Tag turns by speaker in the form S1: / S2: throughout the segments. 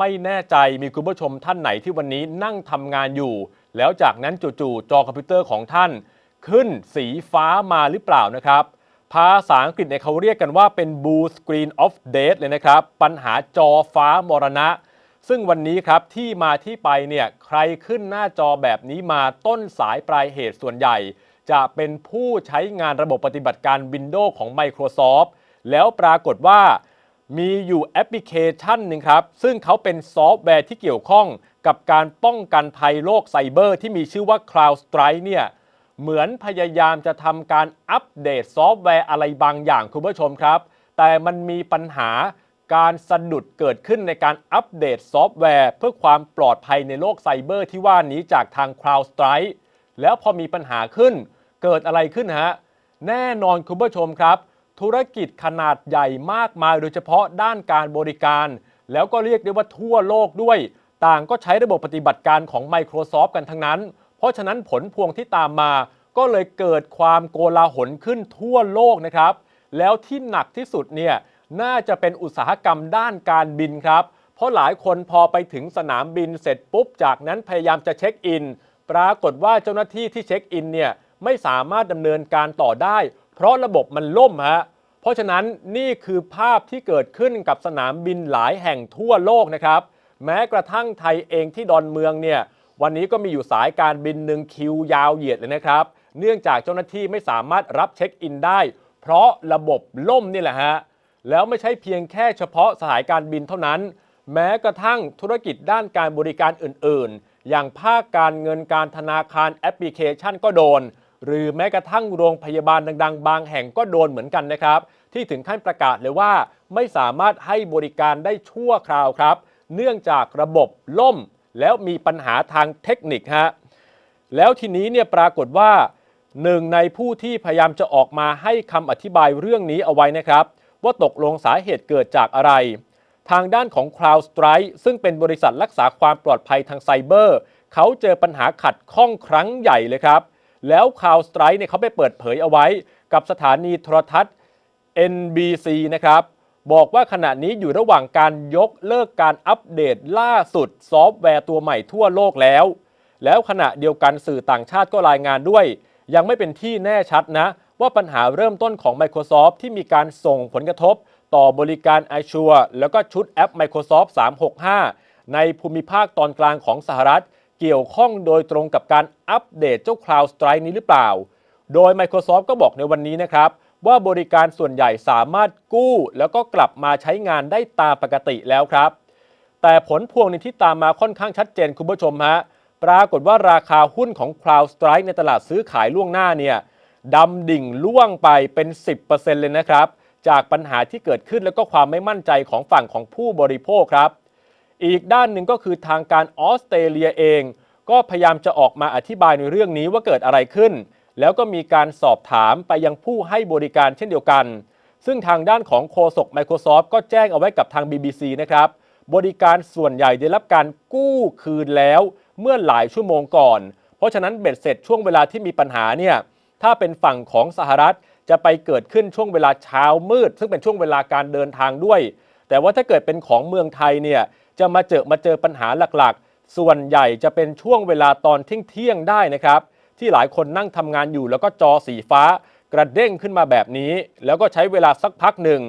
S1: ไม่แน่ใจมีคุณผู้ชมท่านไหนที่วันนี้นั่งทำงานอยู่ แล้วจากนั้นจู่ๆจอคอมพิวเตอร์ของท่าน ขึ้นสีฟ้ามาหรือเปล่านะครับ ภาษาอังกฤษเนี่ยเขาเรียกกันว่าเป็น blue screen of death เลยนะครับ ปัญหาจอฟ้ามรณะ ซึ่งวันนี้ครับที่มาที่ไปเนี่ยใครขึ้นหน้าจอแบบนี้มาต้นสายปลายเหตุส่วนใหญ่ จะเป็นผู้ใช้งานระบบปฏิบัติการ Windows ของ Microsoft แล้วปรากฏว่า มีอยู่แอปพลิเคชันหนึ่งครับ ซึ่งเขาเป็นซอฟต์แวร์ที่เกี่ยวข้องกับการป้องกันภัยโลกไซเบอร์ที่มีชื่อว่า CrowdStrike เนี่ยเหมือนพยายามจะทำการอัปเดตซอฟต์แวร์อะไรบางอย่างคุณผู้ชมครับ แต่มันมีปัญหาการสะดุดเกิดขึ้นในการอัปเดตซอฟต์แวร์ เพื่อความปลอดภัยในโลกไซเบอร์ที่ว่านี้จากทาง CrowdStrike แล้วพอมีปัญหาขึ้น เกิดอะไรขึ้นฮะแน่นอนคุณผู้ชมครับ ธุรกิจขนาดใหญ่มากมายโดยเฉพาะด้านการบริการ แล้วก็เรียกได้ว่าทั่วโลกด้วย ต่างก็ใช้ระบบปฏิบัติการของ Microsoft กันทั้งนั้น เพราะฉะนั้นผลพวงที่ตามมา ก็เลยเกิดความโกลาหลขึ้นทั่วโลกนะครับ แล้วที่หนักที่สุดเนี่ยน่าจะเป็นอุตสาหกรรมด้านการบินครับ เพราะหลายคนพอไปถึงสนามบินเสร็จปุ๊บ จากนั้นพยายามจะเช็คอิน ปรากฏว่าเจ้าหน้าที่ที่เช็คอินเนี่ยไม่สามารถดำเนินการต่อได้ เพราะระบบมันล่มฮะเพราะฉะนั้นนี่คือภาพที่เกิดขึ้นกับสนามบินหลายแห่งทั่วโลกนะครับ แม้กระทั่งไทยเองที่ดอนเมืองเนี่ยวันนี้ก็มีอยู่สายการบินหนึ่งคิวยาวเหยียดเลยนะครับ เนื่องจากเจ้าหน้าที่ไม่สามารถรับเช็คอินได้ เพราะระบบล่มนี่แหละฮะแล้วไม่ใช่เพียงแค่เฉพาะสายการบินเท่านั้น แม้กระทั่งธุรกิจด้านการบริการอื่น ๆ อย่างภาคการเงินการธนาคารแอปพลิเคชันก็โดน หรือแม้กระทั่งโรงพยาบาลดังๆ บางแห่งก็โดนเหมือนกันนะครับ ที่ถึงขั้นประกาศเลยว่าไม่สามารถให้บริการได้ชั่วคราวครับ เนื่องจากระบบล่มแล้วมีปัญหาทางเทคนิคฮะแล้วทีนี้เนี่ยปรากฏว่าหนึ่งในผู้ที่พยายามจะออกมาให้คำอธิบายเรื่องนี้เอาไว้นะครับ ว่าตกลงสาเหตุเกิดจากอะไร ทางด้านของ CrowdStrike ซึ่งเป็นบริษัทรักษาความปลอดภัยทางไซเบอร์ เขาเจอปัญหาขัดข้องครั้งใหญ่เลยครับ แล้ว CrowdStrike เนี่ยเขาไปเปิดเผยเอาไว้กับสถานีโทรทัศน์ NBC นะครับบอกว่าขณะนี้อยู่ระหว่างการยกเลิกการอัปเดตล่าสุดซอฟต์แวร์ตัวใหม่ทั่วโลกแล้ว แล้วขณะเดียวกันสื่อต่างชาติก็รายงานด้วย ยังไม่เป็นที่แน่ชัดนะ ว่าปัญหาเริ่มต้นของ Microsoft ที่มีการส่งผลกระทบ ต่อบริการ Azure แล้วก็ชุดแอป Microsoft 365 ในภูมิภาคตอนกลางของสหรัฐ เกี่ยวข้องโดยตรงกับการอัปเดตเจ้า CrowdStrike นี้หรือเปล่า โดย Microsoft ก็บอกในวันนี้นะครับ ว่าบริการส่วนใหญ่สามารถกู้ แล้วก็กลับมาใช้งานได้ตามปกติแล้วครับ แต่ผลพวงในที่ตามมาค่อนข้างชัดเจนคุณผู้ชมฮะปรากฏว่าราคาหุ้นของ CrowdStrike ในตลาดซื้อขายล่วงหน้าเนี่ยดำดิ่งล่วงไปเป็น 10%เลยนะครับ จากปัญหาที่เกิดขึ้นแล้วก็ความไม่มั่นใจของฝั่งของผู้บริโภคครับ อีกด้านหนึ่งก็คือทางการออสเตรเลียเอง ก็พยายามจะออกมาอธิบายในเรื่องนี้ว่าเกิดอะไรขึ้น แล้วก็มีการสอบถามไปยังผู้ให้บริการเช่นเดียวกัน ซึ่งทางด้านของโฆษก Microsoft ก็แจ้งเอาไว้กับทาง BBC นะครับ บริการส่วนใหญ่ได้รับการกู้คืนแล้วเมื่อหลายชั่วโมงก่อน เพราะฉะนั้นเบ็ดเสร็จช่วงเวลาที่มีปัญหาเนี่ยถ้าเป็นฝั่งของสหรัฐจะไปเกิดขึ้นช่วงเวลาเช้ามืด ซึ่งเป็นช่วงเวลาการเดินทางด้วย แต่ว่าถ้าเกิดเป็นของเมืองไทยเนี่ยจะมาเจอมาเจอปัญหาหลักๆ ส่วนใหญ่จะเป็นช่วงเวลาตอนเที่ยงๆได้นะครับ ที่หลายคนนั่งทำงานอยู่แล้วก็จอสีฟ้ากระเด้งขึ้นมาแบบนี้ แล้วก็ใช้เวลาสักพักหนึ่ง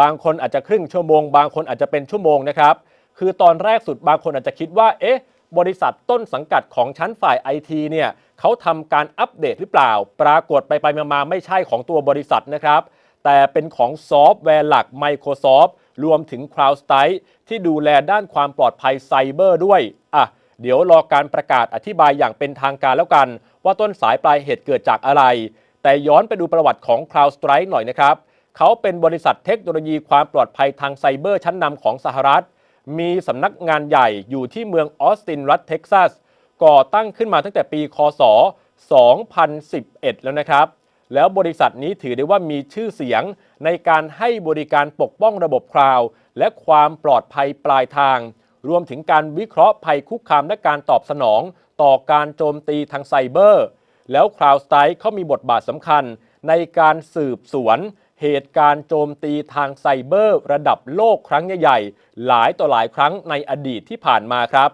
S1: บางคนอาจจะครึ่งชั่วโมง บางคนอาจจะเป็นชั่วโมงนะครับ คือตอนแรกสุดบางคนอาจจะคิดว่า เอ๊ะ บริษัทต้นสังกัดของชั้นฝ่ายไอทีเนี่ยเขาทำการอัปเดตหรือเปล่า ปรากฏไปไปมาไม่ใช่ของตัวบริษัทนะครับ แต่เป็นของซอฟต์แวร์หลัก Microsoft รวมถึง CrowdStrike ที่ดูแลด้านความปลอดภัยไซเบอร์ด้วย อะ เดี๋ยวรอการประกาศอธิบายอย่างเป็นทางการแล้วกัน ว่าต้นสายปลายเหตุเกิดจากอะไร แต่ย้อนไปดูประวัติของ CrowdStrike หน่อยนะครับ เขาเป็นบริษัทเทคโนโลยีความปลอดภัยทางไซเบอร์ชั้นนำของสหรัฐ มีสำนักงานใหญ่อยู่ที่เมืองออสตินรัฐเท็กซัส ก่อตั้งขึ้นมาตั้งแต่ปี คศ 2011 แล้วนะครับ แล้วบริษัทนี้ถือได้ว่ามีชื่อเสียงในการให้บริการปกป้องระบบคลาวด์และความปลอดภัยปลายทาง รวมถึงการวิเคราะห์ภัยคุกคามและการตอบสนอง ต่อการโจมตีทางไซเบอร์ แล้ว CrowdStrike เขามีบทบาทสำคัญ ในการสืบสวน เหตุการณ์โจมตีทางไซเบอร์ ระดับโลกครั้งใหญ่ๆหลายต่อหลายครั้งในอดีตที่ผ่านมาครับ